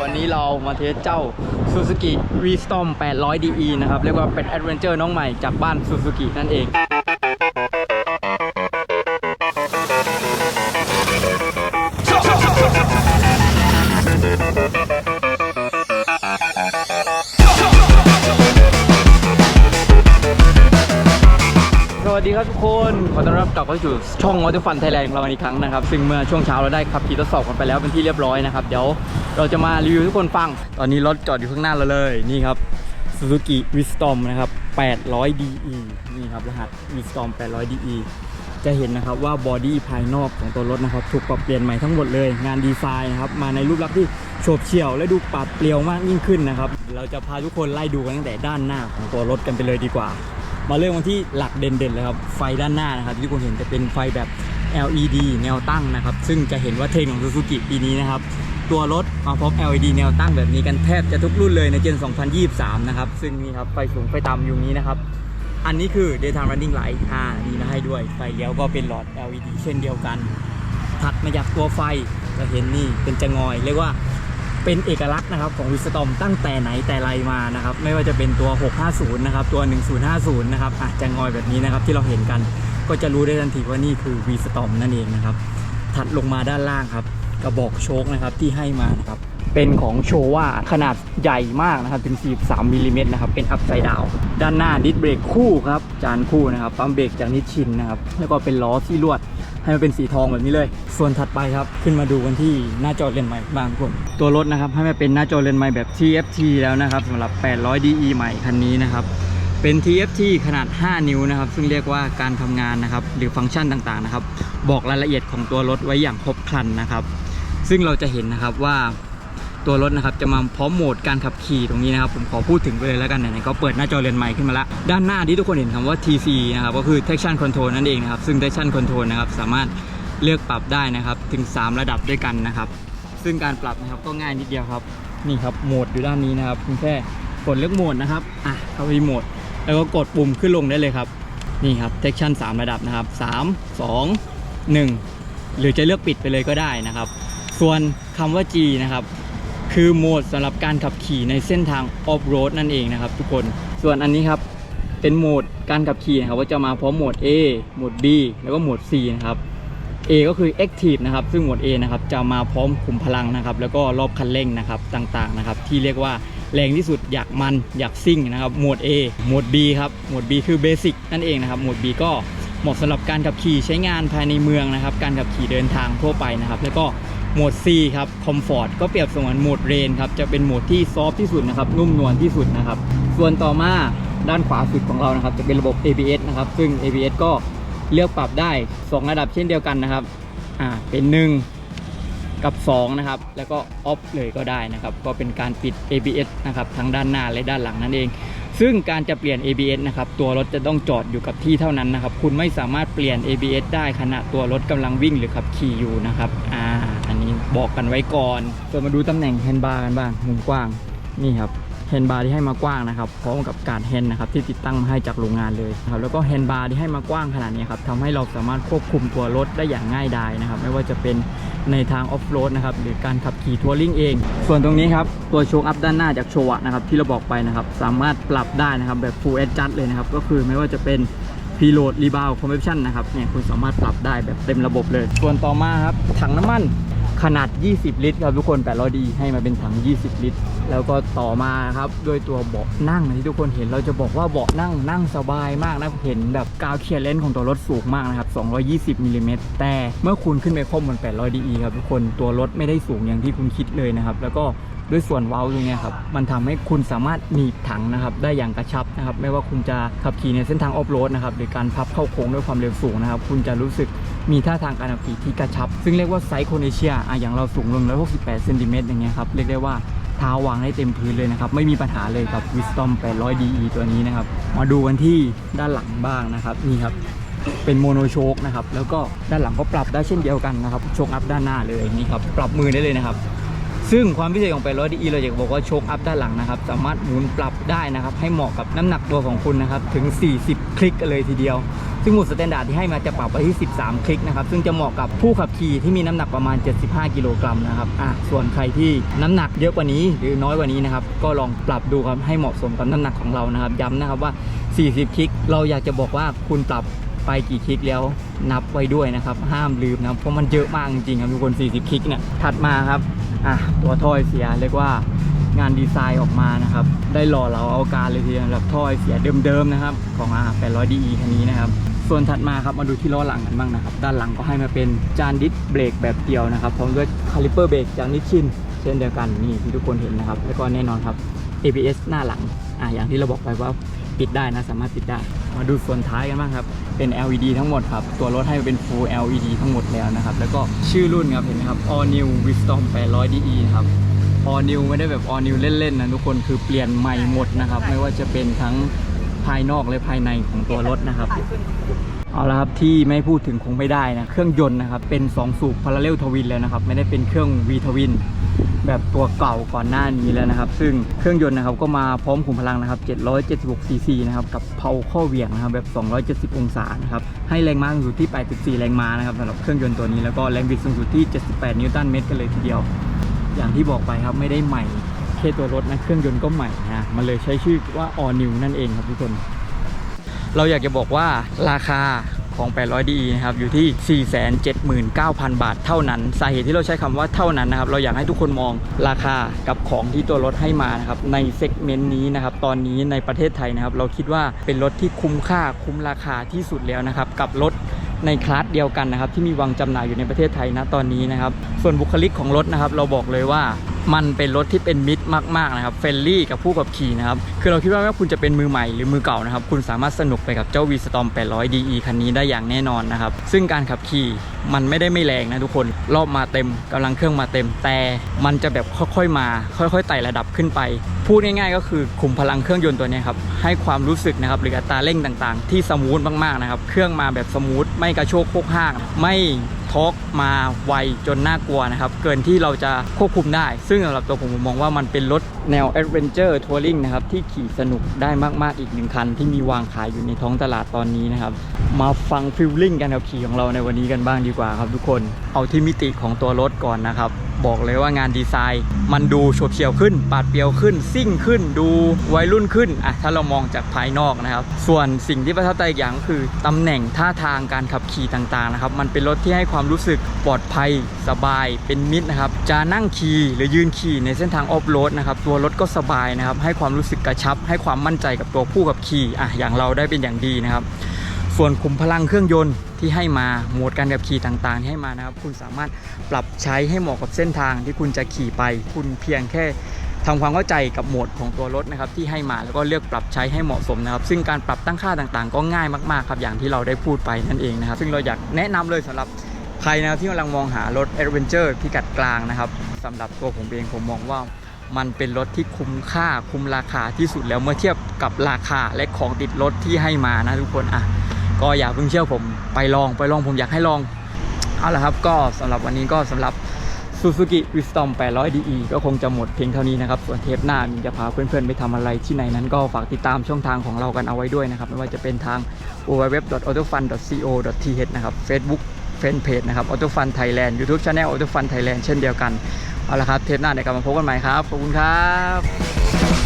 วันนี้เรามาเทสเจ้า Suzuki V-Storm 800 DE นะครับ เรียกว่าเป็น Adventure น้องใหม่จากบ้าน Suzuki นั่นเอง ครับทุกคน ขอต้อนรับกลับเข้าสู่ช่อง Water Fun Thailand ของเราอีกครั้งนะครับ ซึ่งเมื่อช่วงเช้าเราได้ขับขี่ทดสอบกันไปแล้วเป็นที่เรียบร้อยนะครับ เดี๋ยวเราจะมารีวิวทุกคนฟัง ตอนนี้รถจอดอยู่ข้างหน้าเราเลย นี่ครับ Suzuki Wisdom นะครับ 800 DE นี่ครับรหัส Wisdom 800 DE จะเห็นนะครับว่าบอดี้ภายนอกของตัวรถนะครับถูกปรับเปลี่ยนใหม่ทั้งหมดเลย งานดีไซน์นะครับมาในรูปลักษณ์ที่โฉบเฉี่ยวและดูปราดเปรียวมากยิ่งขึ้นนะครับ เราจะพาทุกคนไล่ดูกันตั้งแต่ด้านหน้าของตัวรถกันไปเลยดีกว่า มาเริ่มกันที่หลักเด่นๆเลยครับ ไฟด้านหน้านะครับที่ทุกคนเห็นจะเป็นไฟแบบ LED แนวตั้งนะครับ ซึ่งจะเห็นว่าเทรนของ Suzuki ปีนี้นะครับ ตัวรถมาพร้อม LED แนวตั้งแบบนี้กันแทบจะทุกรุ่นเลยในเจน 2023 นะครับ ซึ่งนี่ครับไฟสูงไฟต่ำอยู่นี้นะครับ อันนี้คือ daytime running light อ่ามีมาให้ด้วย ไฟเลี้ยวก็เป็นหลอด LED เช่นเดียวกัน ถัดมาจากตัวไฟจะเห็นนี่เป็นจะงอย เรียกว่า เป็นเอกลักษณ์นะครับของวิสตอมตั้งแต่ไหนแต่ไรมานะครับไม่ว่าจะเป็นตัว 650 นะครับ ตัว 1050 นะครับอะจะงอยแบบนี้นะครับที่เราเห็นกันก็จะรู้ได้ทันทีว่านี่คือวีสตอมนั่นเองนะครับ ถัดลงมาด้านล่างครับ กระบอกโชคนะครับที่ให้มานะครับเป็นของโชว่าขนาดใหญ่มากนะครับถึง43มิลลิเมตรนะครับเป็นอัพไซด์ดาวด้านหน้าดิสเบรกคู่ครับจานคู่นะครับปั๊มเบรกจากนิชชินนะครับแล้วก็เป็นล้อที่ลวด ให้มันเป็นสีทองแบบนี้เลย ส่วนถัดไปครับ ขึ้นมาดูกันที่หน้าจอเลนใหม่บางคนตัวรถนะครับให้มันเป็นหน้าจอเลนใหม่แบบ TFT แล้วนะครับสำหรับ 800 DE ใหม่คันนี้นะครับเป็น TFT ขนาด 5 นิ้วนะครับ ซึ่งเรียกว่าการทำงานนะครับ หรือฟังก์ชันต่างๆนะครับ บอกรายละเอียดของตัวรถไว้อย่างครบครันนะครับ ซึ่งเราจะเห็นนะครับว่า ตัวรถนะครับจะมาพร้อมโหมดการขับขี่ตรงนี้นะครับผมขอพูดถึงไปเลยแล้วกันไหนๆก็เปิดหน้าจอเรือนใหม่ขึ้นมาล้วด้านหน้าที่ทุกคนเห็นคำว่า TC นะครับก็คือ traction control นั่นเองนะครับซึ่ง traction control นะครับสามารถเลือกปรับได้นะครับถึง 3 ระดับด้วยกันนะครับซึ่งการปรับนะครับก็ง่ายนิดเดียวครับนี่ครับโหมดอยู่ด้านนี้นะครับเพียงแค่กดเลือกโหมดนะครับอะเข้าไปโหมด แล้วก็กดปุ่มขึ้นลงได้เลยครับนี่ครับ traction 3 ระดับนะครับ 3 2 1 หรือจะเลือกปิดไปเลยก็ได้นะครับ ส่วนคำว่า G นะครับ คือโหมดสำหรับการขับขี่ในเส้นทางออฟโรดนั่นเองนะครับ ทุกคนส่วนอันนี้ครับเป็นโหมดการขับขี่นะครับว่าจะมาพร้อมโหมด A โหมด B แล้วก็โหมด C นะครับ A ก็คือ Active นะครับ ซึ่งโหมด A นะครับจะมาพร้อมขุมพลังนะครับ แล้วก็รอบคันเร่งนะครับต่างๆนะครับ ที่เรียกว่าแรงที่สุดอยากมันอยากซิ่งนะครับโหมด A โหมด B ครับโหมด B คือ Basic นั่นเองนะครับโหมด B ก็เหมาะสำหรับการขับขี่ใช้งานภายในเมืองนะครับ การขับขี่เดินทางทั่วไปนะครับ แล้วก็ โหมด C ครับ Comfort ก็เปรียบเสมือนโหมดเรนครับจะเป็นโหมดที่ซอฟที่สุดนะครับนุ่มนวลที่สุดนะครับส่วนต่อมาด้านขวาสุดของเรานะครับจะเป็นระบบ ABS นะครับซึ่ง ABS ก็เลือกปรับได้ 2 ระดับเช่นเดียวกันนะครับอ่าเป็น1กับ2นะครับแล้วก็ออฟเลยก็ได้นะครับก็เป็นการปิด ABS นะครับทั้งด้านหน้าและด้านหลังนั่นเอง ซึ่งการจะเปลี่ยน ABS นะครับตัวรถจะต้องจอดอยู่กับที่เท่านั้นนะครับคุณไม่สามารถเปลี่ยน ABS ได้ขณะตัวรถกำลังวิ่งหรือขับขี่อยู่นะครับอ่าอัน บอกกันไว้ก่อนส่วนมาดูตำแหน่งแฮนด์บาร์กันบ้างมุมกว้างนี่ครับแฮนด์บาร์ที่ให้มากว้างนะครับพร้อมกับการแฮนด์นะครับที่ติดตั้งมาให้จากโรงงานเลยครับแล้วก็แฮนด์บาร์ที่ให้มากว้างขนาดนี้ครับทำให้เราสามารถควบคุมตัวรถได้อย่างง่ายดายนะครับไม่ว่าจะเป็นในทางออฟโรดนะครับหรือการขับขี่ทัวริงเอง ส่วนตรงนี้ครับตัวโชคอัพด้านหน้าจากโชวะนะครับที่เราบอกไปนะครับสามารถปรับได้นะครับแบบ full adjust เลยนะครับก็คือไม่ว่าจะเป็น preload rebound compression นะครับเนี่ยคุณสามารถปรับได้แบบเต็มระบบเลย ส่วนต่อมาครับถังน้ำมัน ขนาด 20 ลิตรครับทุกคน800ดีให้มาเป็นถัง 20 ลิตร แล้วก็ต่อมาครับด้วยตัวเบาะนั่งที่ทุกคนเห็นเราจะบอกว่าเบาะนั่งนั่งสบายมากนะเห็นแบบกาวเคลียร์เลนส์ของตัวรถสูงมากนะครับ 220มิลลิเมตรแต่เมื่อคุณขึ้นไปข้อมบน800ดีครับทุกคนตัวรถไม่ได้สูงอย่างที่คุณคิดเลยนะครับ แล้วก็ด้วยส่วนเว้าตรงเนี้ยครับ มันทำให้คุณสามารถหนีบถังนะครับ ได้อย่างกระชับนะครับ ไม่ว่าคุณจะขับขี่ในเส้นทางออฟโรดนะครับ หรือการพับเข้าโค้งด้วยความเร็วสูงนะครับ คุณจะรู้สึก มีท่าทางการขับขี่ที่กระชับ ซึ่งเรียกว่าไซส์โคเนเชียอะอย่างเราสูงลง 168เซนติเมตรอย่างเงี้ยครับ เรียกได้ว่าเท้าวางได้เต็มพื้นเลยนะครับ ไม่มีปัญหาเลยกับ Wisdom 800 DE ตัวนี้นะครับ มาดูกันที่ด้านหลังบ้างนะครับ นี่ครับ เป็นโมโนโชคนะครับ แล้วก็ด้านหลังก็ปรับได้เช่นเดียวกันนะครับ โชคอัพด้านหน้าเลยนี่ครับ ปรับมือได้เลยนะครับซึ่งความพิเศษของ 800 DE เราอยากบอกว่าโชคอัพด้านหลังนะครับ สามารถหมุนปรับได้นะครับ ให้เหมาะกับน้ำหนักตัวของคุณนะครับ ถึง 40 คลิกเลยทีเดียว ซึ่งหมุดสแตนดาร์ดที่ให้มาจะปรับไปที่ 13 คลิกนะครับ ซึ่งจะเหมาะกับผู้ขับขี่ที่มีน้ำหนักประมาณ 75 กิโลกรัมนะครับอะส่วนใครที่น้ำหนักเยอะกว่านี้หรือน้อยกว่านี้นะครับ ก็ลองปรับดูครับให้เหมาะสมกับน้ำหนักของเรานะครับ ย้ำนะครับว่า 40 คลิก เราอยากจะบอกว่าคุณปรับไปกี่คลิกแล้วนับไว้ด้วยนะครับ ห้ามลืมนะเพราะมันเยอะมากจริงๆครับทุกคน 40 คลิกเนี่ยถัดมาครับอะตัวถ้อยเสียเรียกว่างานดีไซน์ออกมานะครับ ได้หล่อเราเอาการเลยทีเดียวสำหรับท่อไอเสียเดิมๆนะครับ ของ R 800 DE คันนี้นะครับ ส่วนถัดมาครับมาดูที่ล้อหลังกันบ้างนะครับ ด้านหลังก็ให้มาเป็นจานดิสเบรกแบบเดียวนะครับพร้อมด้วยคาลิเปอร์เบรกจากนิชชินเช่นเดียวกันนี่ที่ทุกคนเห็นนะครับ แล้วก็แน่นอนครับ ABS หน้าหลังอะอย่างที่เราบอกไปว่าปิดได้นะสามารถปิดได้ มาดูส่วนท้ายกันบ้างครับ เป็น LED ทั้งหมดครับ ตัวรถให้เป็น Full LED ทั้งหมดแล้วนะครับ แล้วก็ชื่อรุ่นครับเห็นไหมครับ All New Wisdom 800 DE ครับ All New ไม่ได้แบบ All New เล่นๆนะทุกคนคือเปลี่ยนใหม่หมดนะครับ ไม่ว่าจะเป็นทั้ง ภายนอกและภายในของตัวรถนะครับ เอาละครับที่ไม่พูดถึงคงไม่ได้นะ เครื่องยนต์นะครับ เป็น 2 สูบพาราเรลทวินแล้วนะครับ ไม่ได้เป็นเครื่อง V ทวินแบบตัวเก่าก่อนหน้านี้แล้วนะครับ ซึ่งเครื่องยนต์นะครับก็มาพร้อมขุมพลังนะครับ 776 cc นะครับ กับเพาข้อเหวี่ยงนะครับแบบ 270 องศานะครับ ให้แรงม้าสูงสุดที่ 84 แรงม้านะครับสำหรับเครื่องยนต์ตัวนี้แล้วก็แรงบิดสูงสุดที่ 78 นิวตันเมตรกันเลยทีเดียว อย่างที่บอกไปครับไม่ได้ใหม่ ค่ตัวรถนะเครื่องยนต์ก็ใหม่นะมันเลยใช้ชื่อว่า all new นั่นเองครับทุกคน เราอยากจะบอกว่าราคาของ 800D นะครับ อยู่ที่ 479,000 บาทเท่านั้น สาเหตุที่เราใช้คำว่าเท่านั้นนะครับ เราอยากให้ทุกคนมองราคากับของที่ตัวรถให้มานะครับ ในเซกเมนต์นี้นะครับ ตอนนี้ในประเทศไทยนะครับ เราคิดว่าเป็นรถที่คุ้มค่าคุ้มราคาที่สุดแล้วนะครับ กับรถในคลาสเดียวกันนะครับที่มีวางจำหน่ายอยู่ในประเทศไทยนะตอนนี้นะครับ ส่วนบุคลิกของรถนะครับ เราบอกเลยว่า มันเป็นรถที่เป็นมิตรมากๆนะครับเฟรนลี่กับผู้ขับขี่นะครับคือเราคิดว่าไม่ว่าคุณจะเป็นมือใหม่หรือมือเก่านะครับคุณสามารถสนุกไปกับเจ้า V Storm 800 DE คันนี้ได้อย่างแน่นอนนะครับซึ่งการขับขี่มันไม่ได้ไม่แรงนะทุกคนรอบมาเต็มกำลังเครื่องมาเต็ม แต่มันจะแบบค่อยๆมา ค่อยๆไต่ระดับขึ้นไป พูดง่ายๆ ก็คือขุมพลังเครื่องยนต์ตัวนี้ครับให้ความรู้สึกนะครับหรืออัตราเร่งต่างๆ ที่สมูทมากๆนะครับเครื่องมาแบบสมูทไม่กระโชกโคกห้างไม่ ทอกมาไวจนน่ากลัวนะครับ เกินที่เราจะควบคุมได้ ซึ่งสำหรับตัวผมผมมองว่ามันเป็นรถแนวแอดเวนเจอร์ทัวริงนะครับ ที่ขี่สนุกได้มาก ๆ อีกหนึ่งคัน ที่มีวางขายอยู่ในท้องตลาดตอนนี้นะครับ มาฟังฟิลลิ่งการขับขี่ของเราในวันนี้กันบ้างดีกว่าครับทุกคนเอาที่มิติของตัวรถก่อนนะครับ บอกเลยว่างานดีไซน์ มันดูโฉบเฉี่ยวขึ้น ปาดเปียวขึ้น ซิ่งขึ้น ดูวัยรุ่นขึ้นอะถ้าเรามองจากภายนอกนะครับ ส่วนสิ่งที่ประทับใจอย่างคือตำแหน่งท่าทางการขับขี่ต่างๆนะครับมันเป็นรถที่ให้ความรู้สึกปลอดภัยสบายเป็นมิตรนะครับจะนั่งขี่หรือยืนขี่ในเส้นทางออฟโรดนะครับตัวรถก็สบายนะครับให้ความรู้สึกกระชับ ให้ความมั่นใจกับตัวผู้ขับขี่อะอย่างเราได้เป็นอย่างดีนะครับ ส่วนขุมพลังเครื่องยนต์ที่ให้มาโหมดการขับขี่ต่างๆ ที่ให้มานะครับ คุณสามารถปรับใช้ให้เหมาะกับเส้นทางที่คุณจะขี่ไป คุณเพียงแค่ทำความเข้าใจกับโหมดของตัวรถนะครับที่ให้มาแล้วก็เลือกปรับใช้ให้เหมาะสมนะครับ ซึ่งการปรับตั้งค่าต่างๆ ก็ง่ายมากๆครับอย่างที่เราได้พูดไปนั่นเองนะครับ ซึ่งเราอยากแนะนำเลยสำหรับใครนะที่กำลังมองหารถ Adventure พิกัดกลางนะครับสำหรับตัวผมเองผมมองว่ามันเป็นรถที่คุ้มค่าคุ้มราคาที่สุดแล้วเมื่อเทียบกับราคาและของติดรถที่ให้มานะทุกคนอะ ก็อย่าเพิ่งเชื่อผมไปลองไปลองผมอยากให้ลองเอาละครับก็สำหรับวันนี้ก็สำหรับ Suzuki Wisdom 800 DE ก็คงจะหมดเพียงเท่านี้นะครับ ส่วนเทปหน้ามีจะพาเพื่อนๆ ไปทำอะไรที่ไหนนั้นก็ฝากติดตามช่องทางของเรากันเอาไว้ด้วยนะครับ ไม่ว่าจะเป็นทาง www.autofun.co.th นะครับ Facebook แฟนเพจนะครับ AutoFun Thailand YouTube Channel AutoFun Thailand เช่นเดียวกัน เอาละครับ เทปหน้าเดี๋ยวกลับมาพบกันใหม่ครับ ขอบคุณครับ